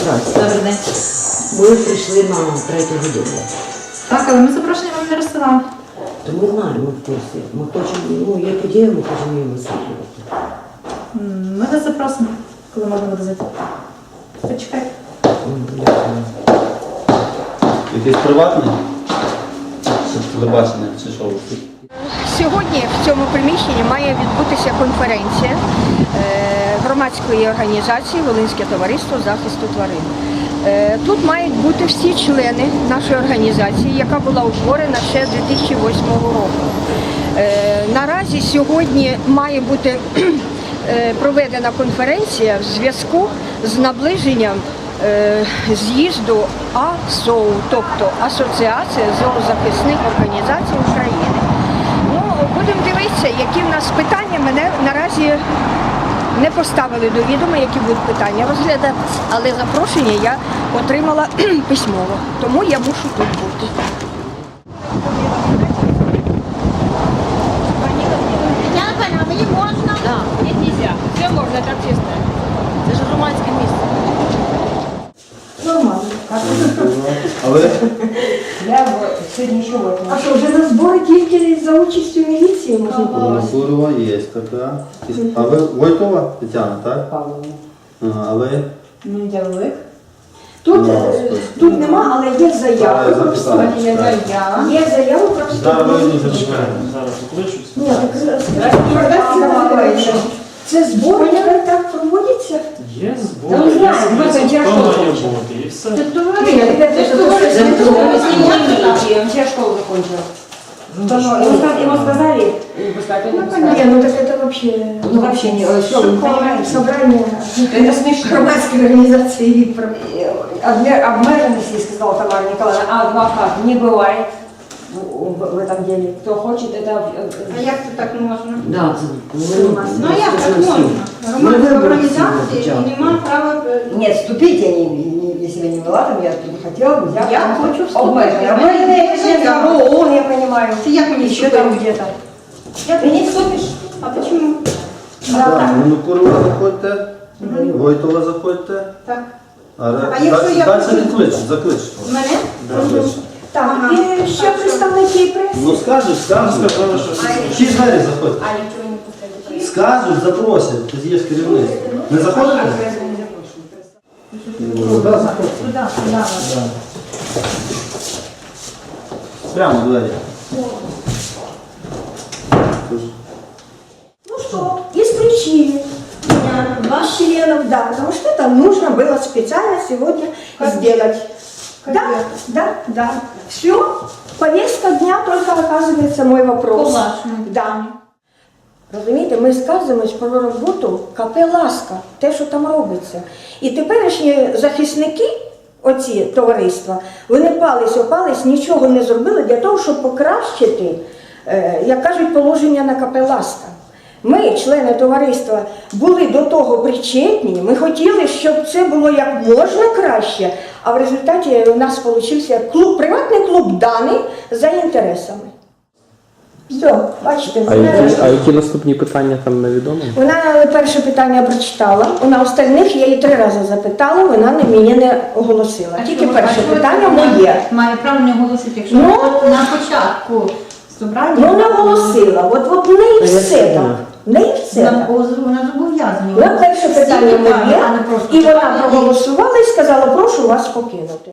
Добрий день. Ми прийшли на третю годину. Так, але ми запрошення вам не розсилали. То ми знаємо, в курсі. Ми хочемо, ну, є подія, ми хочемо її висвітлювати. М, Ми вас запросимо, коли можна буде зайти. Почекайте. М, дякую. Якийсь приватний? Чи телебачення, чи що? Сьогодні в цьому приміщенні має відбутися конференція е, громадської організації Волинське товариство захисту тварин. Е, Тут мають бути всі члени нашої організації, яка була утворена ще 2008 року. Е, Наразі сьогодні має бути е, проведена конференція в зв'язку з наближенням з'їзду АСОУ, тобто Асоціація зоозахисних організацій України. Ну, будемо дивитися, які в нас питання. Мене наразі не поставили до відома, які будуть питання розглядати, але запрошення я отримала письмово, тому я мушу тут бути. Так чисто. Це ж громадське місце. Нормально. А ви? Я сьогодні що? А що, вже на збори тільки за участю міліції можна було? Курова є така. А ви Войтова Тетяна, так? Павловна. Ага, а ви? Ну, я велик. Тут, Ну, е, ось тут. нема, але є заява. я записав. Є заява про Зараз ви вступ. зачекаємо. Зараз покличусь. Ні, так скажіть, це збори, які так проводяться? Є збори, ви є список, ми хто тяжко має бути і все. Це товариство. Я школу закончила. Ну, Ему ска- ему сказали, не пускать, он не Ні, пускает. ну так це вообще... Ну вообще не, э, что вы не понимаете? Собрання Это смешно. громадської організації. про- Обме- Обмеженности, сказала Тамара Николаевна, а адвокат не бывает в, в- в этом деле. Кто хочет, это... э, А як це так можна? Да, це ми- Ну а як так ми всі. можна? Ми Громадська виборці організація спочатку. і немає права. е, Нет, вступить я не, не- если я не была там, я бы хотела бы взять. Я там хочу вступить. Обмеженные. Обмеженные, я честно, ну, он, я понимаю. Це як мені Еще там вступити? где-то. Як Ты не вступишь? А чому? Так, ну Курова заходьте, Войтова заходьте. Так. А, ре- А якщо далі- я далі хочу- не кличуть, закличуть. Мене? Закличуть. Так, Ага. і ще представники преси. Ну скажуть, скажуть. Сказали, що Всі двері заходьте. А никто не пускает. Скажуть, запросять, тоді є ж керівництво. Не заходите? Ну, да, заходьте. Туди, туди. Прямо двері. Ну что, исключили меня, вас членов, да, потому что это нужно было специально сегодня сделать. Да, да, да. Все, повестка дня только оказывается мой вопрос. Класно. Да. Розумієте, ми сказуємось про роботу КП Ласка, те, що там робиться. І теперішні захисники, оці товариства, вони пались, опались, нічого не зробили для того, щоб покращити, е, як кажуть, положення на КП Ласка. Ми, члени товариства, були до того причетні. Ми хотіли, щоб це було як можна краще. А в результаті у нас вийшов клуб, приватний клуб даний за інтересами. Все, бачите, А які, а які наступні питання там невідомо? вона перше питання прочитала, вона остальних я її три рази запитала, вона на мені не оголосила. Тільки перше питання моє. Має право не оголосити, якщо Ну. на початку собрання. Ну не оголосила. От, от в неї Та я все знаю. так. В неї все Вона так. вона зобов'язана. Вона перше Всі питання питання, а не моє, просто і вона питання. проголосувала і сказала, прошу вас покинути.